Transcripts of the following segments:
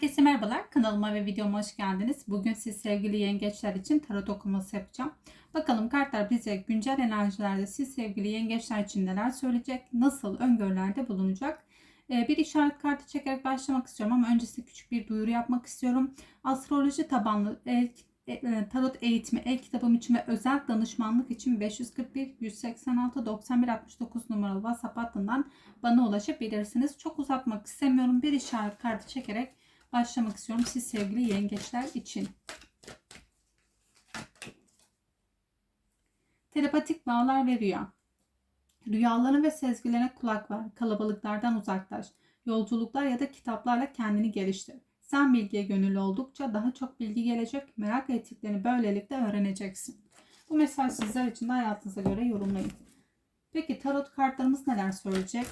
Herkese merhabalar. Kanalıma ve videoma hoş geldiniz. Bugün siz sevgili yengeçler için tarot okuması yapacağım. Bakalım kartlar bize güncel enerjilerde siz sevgili yengeçler için neler söyleyecek, nasıl öngörülerde bulunacak. Ee, Bir işaret kartı çekerek başlamak istiyorum ama öncesinde küçük bir duyuru yapmak istiyorum. Astroloji tabanlı el, e, tarot eğitimi el kitabım için ve özel danışmanlık için 541 186 91 69 numaralı WhatsApp hattından bana ulaşabilirsiniz. Çok uzatmak istemiyorum. Bir işaret kartı çekerek başlamak istiyorum siz sevgili yengeçler için. Telepatik bağlar ve rüya. Rüyalarına ve sezgilerine kulak ver. Kalabalıklardan uzaklaş. Yolculuklar ya da kitaplarla kendini geliştir. Sen bilgiye gönüllü oldukça daha çok bilgi gelecek. Merak ettiklerini böylelikle öğreneceksin. Bu mesaj sizler için de hayatınıza göre yorumlayın. Peki tarot kartlarımız neler söyleyecek?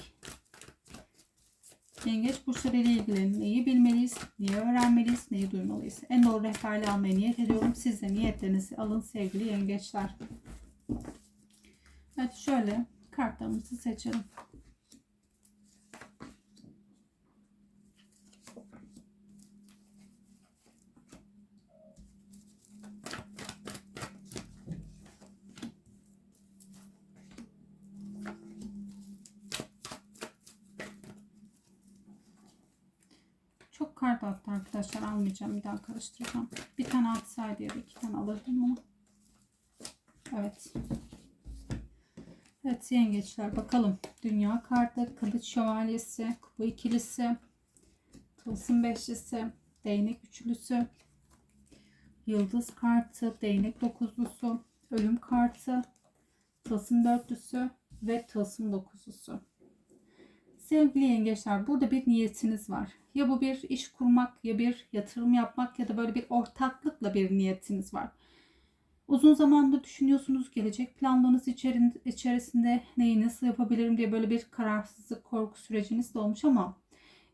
Yengeç burçları ile ilgili neyi bilmeliyiz, neyi öğrenmeliyiz, neyi duymalıyız? En doğru rehberliği almaya niyet ediyorum. Siz de niyetlerinizi alın sevgili yengeçler. Evet şöyle kartlarımızı seçelim. Kart attı arkadaşlar. Almayacağım. Bir daha karıştıracağım. Bir tane atsaydı ya da iki tane alırdım ama. Evet. Evet yengeçler bakalım. Dünya kartı, kılıç şövalyesi, kupa ikilisi, tılsım beşlisi, değnek üçlüsü, yıldız kartı, değnek dokuzlusu, ölüm kartı, tılsım dörtlüsü ve tılsım dokuzlusu. Sevgili yengeçler burada bir niyetiniz var. Ya bu bir iş kurmak ya bir yatırım yapmak ya da böyle bir ortaklıkla bir niyetiniz var. Uzun zamandır düşünüyorsunuz gelecek planlarınız içerisinde neyi nasıl yapabilirim diye böyle bir kararsızlık korku süreciniz de olmuş ama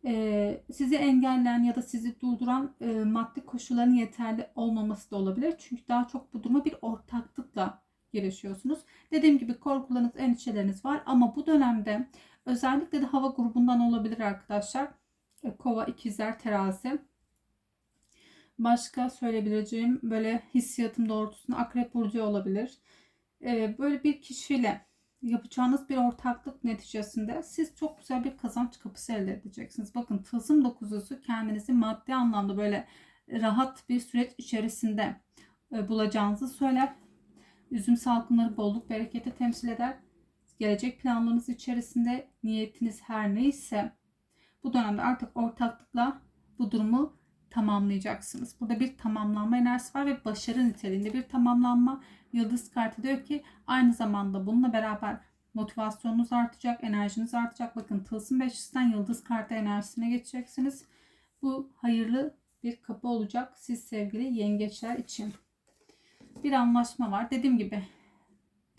e, sizi engelleyen ya da sizi durduran e, maddi koşulların yeterli olmaması da olabilir. Çünkü daha çok bu duruma bir ortaklıkla girişiyorsunuz. Dediğim gibi korkularınız, endişeleriniz var ama bu dönemde özellikle de hava grubundan olabilir arkadaşlar. E, Kova, ikizler, terazi. Başka söyleyebileceğim böyle hissiyatım doğrultusunda akrep burcu olabilir. E, böyle bir kişiyle yapacağınız bir ortaklık neticesinde siz çok güzel bir kazanç kapısı elde edeceksiniz. Bakın tılsım dokuzusu kendinizi maddi anlamda böyle rahat bir süreç içerisinde e, bulacağınızı söyler. Üzüm salkımları bolluk bereketi temsil eder. Gelecek planlarınız içerisinde niyetiniz her neyse bu dönemde artık ortaklıkla bu durumu tamamlayacaksınız. Burada bir tamamlanma enerjisi var ve başarı niteliğinde bir tamamlanma. Yıldız kartı diyor ki aynı zamanda bununla beraber motivasyonunuz artacak, enerjiniz artacak. Bakın tılsım beşlisinden yıldız kartı enerjisine geçeceksiniz. Bu hayırlı bir kapı olacak siz sevgili yengeçler için. Bir anlaşma var. Dediğim gibi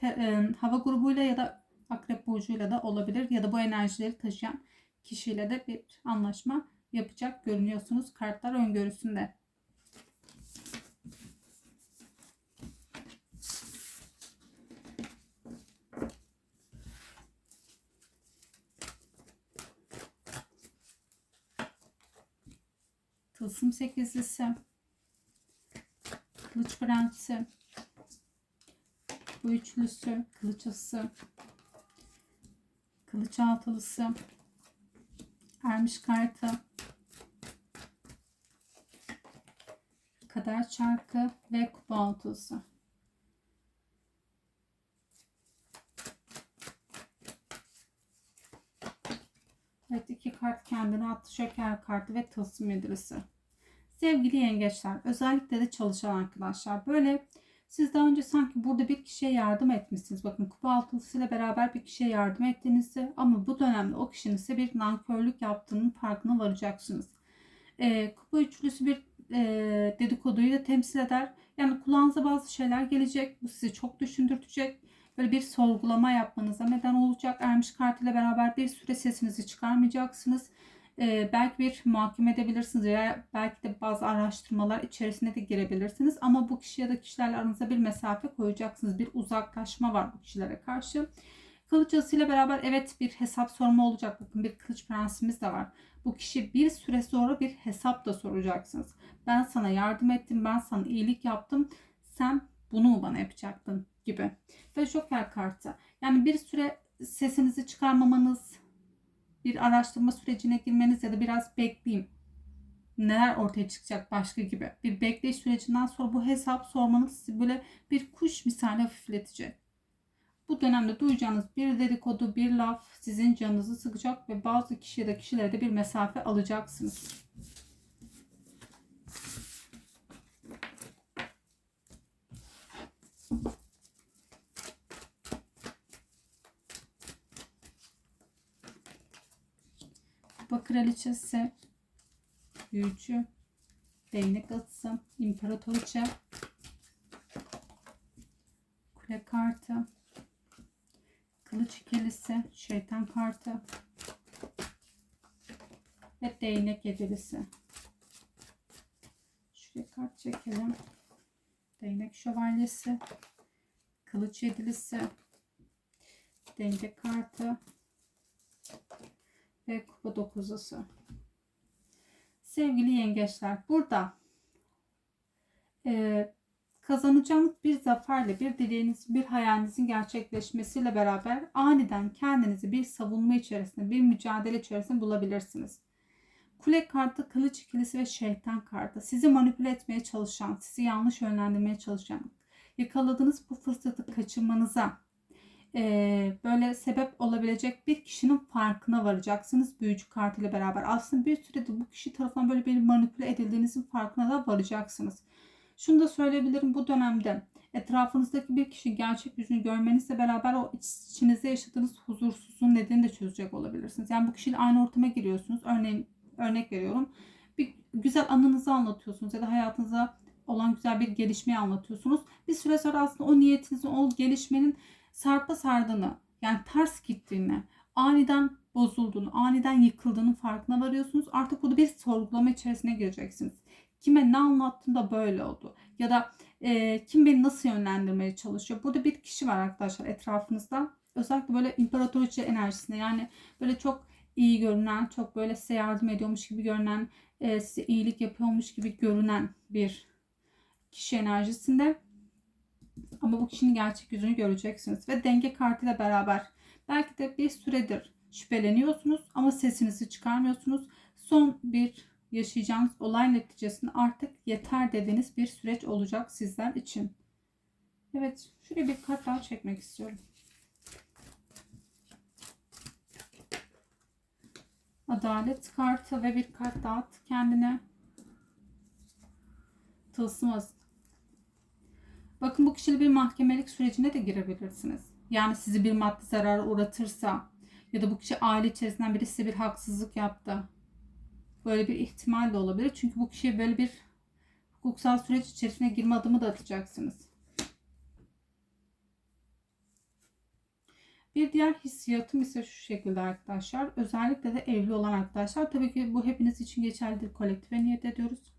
e, hava grubuyla ya da akrep burcuyla da olabilir ya da bu enerjileri taşıyan kişiyle de bir anlaşma yapacak görünüyorsunuz kartlar öngörüsünde. Tılsım sekizlisi, kılıç prensi, bu üçlüsü, kılıç ası, kılıç altılısı, ermiş kartı, kader çarkı ve kupa altısı. Evet iki kart kendine attı. Şeker kartı ve tılsım yedilisi. Sevgili yengeçler özellikle de çalışan arkadaşlar böyle siz daha önce sanki burada bir kişiye yardım etmişsiniz. Bakın kupa altılısıyla beraber bir kişiye yardım ettiğinizi ama bu dönemde o kişinin size bir nankörlük yaptığının farkına varacaksınız. E, kupa üçlüsü bir e, dedikoduyu da temsil eder. Yani kulağınıza bazı şeyler gelecek. Bu sizi çok düşündürtecek. Böyle bir sorgulama yapmanıza neden olacak. Ermiş kartıyla beraber bir süre sesinizi çıkarmayacaksınız. Ee, belki bir muhakeme edebilirsiniz veya belki de bazı araştırmalar içerisine de girebilirsiniz. Ama bu kişi ya da kişilerle aranıza bir mesafe koyacaksınız. Bir uzaklaşma var bu kişilere karşı. Kılıç asıyla beraber evet bir hesap sorma olacak. Bakın bir kılıç prensimiz de var. bu kişi bir süre sonra bir hesap da soracaksınız. Ben sana yardım ettim, ben sana iyilik yaptım. Sen bunu mu bana yapacaktın gibi. Ve Joker kartı. Yani bir süre sesinizi çıkarmamanız, bir araştırma sürecine girmeniz ya da biraz bekleyeyim. Neler ortaya çıkacak başka gibi. Bir bekleyiş sürecinden sonra bu hesap sormanız sizi böyle bir kuş misali hafifletecek. Bu dönemde duyacağınız bir dedikodu, bir laf sizin canınızı sıkacak ve bazı kişi ya kişilere de bir mesafe alacaksınız. Kupa kraliçesi, büyücü, değnek atsı, imparatoriçe, kule kartı, kılıç ikilisi, şeytan kartı ve değnek yedilisi. Şuraya kart çekelim. Değnek şövalyesi, kılıç yedilisi, denge kartı ve kupa dokuzlusu. Sevgili yengeçler burada e, kazanacağınız bir zaferle bir dileğiniz bir hayalinizin gerçekleşmesiyle beraber aniden kendinizi bir savunma içerisinde bir mücadele içerisinde bulabilirsiniz. Kule kartı, kılıç ikilisi ve şeytan kartı. Sizi manipüle etmeye çalışan, sizi yanlış yönlendirmeye çalışan, yakaladığınız bu fırsatı kaçırmanıza e, böyle sebep olabilecek bir kişinin farkına varacaksınız büyücü kartıyla beraber. Aslında bir sürede bu kişi tarafından böyle bir manipüle edildiğinizin farkına da varacaksınız. Şunu da söyleyebilirim bu dönemde etrafınızdaki bir kişi gerçek yüzünü görmenizle beraber o iç- içinizde yaşadığınız huzursuzluğun nedenini de çözecek olabilirsiniz. Yani bu kişiyle aynı ortama giriyorsunuz. Örneğin örnek veriyorum. Bir güzel anınızı anlatıyorsunuz ya da hayatınıza olan güzel bir gelişmeyi anlatıyorsunuz. Bir süre sonra aslında o niyetinizin, o gelişmenin sarpa sardığını, yani ters gittiğini, aniden bozulduğunu, aniden yıkıldığının farkına varıyorsunuz. Artık burada bir sorgulama içerisine gireceksiniz. Kime ne anlattığında böyle oldu. Ya da e, kim beni nasıl yönlendirmeye çalışıyor. Burada bir kişi var arkadaşlar etrafınızda. Özellikle böyle imparatoriçe enerjisinde yani böyle çok iyi görünen, çok böyle size yardım ediyormuş gibi görünen, e, size iyilik yapıyormuş gibi görünen bir kişi enerjisinde. Ama bu kişinin gerçek yüzünü göreceksiniz. Ve denge kartıyla beraber belki de bir süredir şüpheleniyorsunuz ama sesinizi çıkarmıyorsunuz. Son bir yaşayacağınız olay neticesinde artık yeter dediğiniz bir süreç olacak sizler için. Evet, şuraya bir kart daha çekmek istiyorum. Adalet kartı ve bir kart daha kendine. Tılsım. Bakın bu kişiyle bir mahkemelik sürecine de girebilirsiniz. Yani sizi bir maddi zarara uğratırsa ya da bu kişi aile içerisinden biri size bir haksızlık yaptı. Böyle bir ihtimal de olabilir. Çünkü bu kişiye böyle bir hukuksal süreç içerisine girme adımı da atacaksınız. Bir diğer hissiyatım ise şu şekilde arkadaşlar. Özellikle de evli olan arkadaşlar. Tabii ki bu hepiniz için geçerlidir. Kolektife niyet ediyoruz.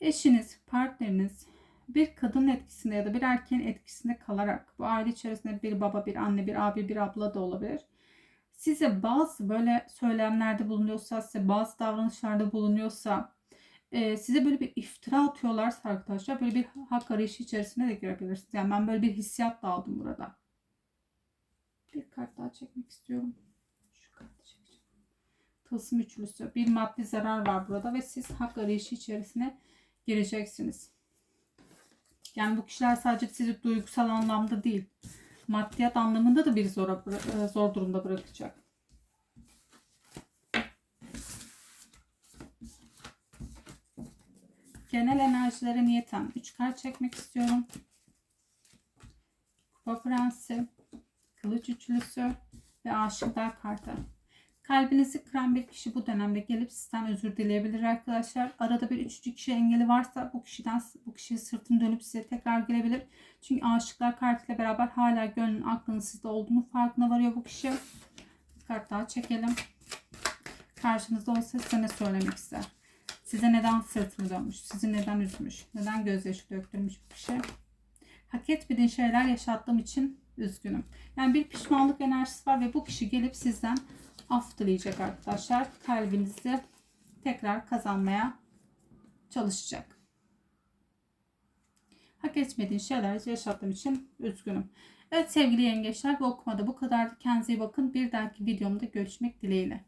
Eşiniz, partneriniz bir kadın etkisinde ya da bir erkeğin etkisinde kalarak bu aile içerisinde bir baba, bir anne, bir abi, bir abla da olabilir. Size bazı böyle söylemlerde bulunuyorsa, size bazı davranışlarda bulunuyorsa, e, size böyle bir iftira atıyorlarsa arkadaşlar böyle bir hak arayışı içerisine de girebilirsiniz. Yani ben böyle bir hissiyat da aldım burada. Bir kart daha çekmek istiyorum. Şu kartı çekeceğim. Tılsım üçlüsü. Bir maddi zarar var burada ve siz hak arayışı içerisine gireceksiniz. Yani bu kişiler sadece sizi duygusal anlamda değil, maddiyat anlamında da bir zor, e, zor durumda bırakacak. Genel enerjilere niyeten 3 kart çekmek istiyorum. Kupa Prensi, Kılıç Üçlüsü ve Aşıklar kartı. Kalbinizi kıran bir kişi bu dönemde gelip sizden özür dileyebilir arkadaşlar. Arada bir üçüncü kişi engeli varsa bu kişiden bu kişiye sırtını dönüp size tekrar gelebilir. Çünkü aşıklar kartıyla beraber hala gönlün aklının sizde olduğunu farkına varıyor bu kişi. Bir kart daha çekelim. Karşınızda olsa size ne söylemek ister? Size neden sırtını dönmüş? Sizi neden üzmüş? Neden gözyaşı döktürmüş bu kişi? Hak etmediğin şeyler yaşattığım için üzgünüm. Yani bir pişmanlık enerjisi var ve bu kişi gelip sizden af dileyecek arkadaşlar. Kalbinizi tekrar kazanmaya çalışacak. Hak etmediğin şeyler yaşattığım için üzgünüm. Evet sevgili yengeçler bu okumada bu kadardı. Kendinize iyi bakın. Bir dahaki videomda görüşmek dileğiyle.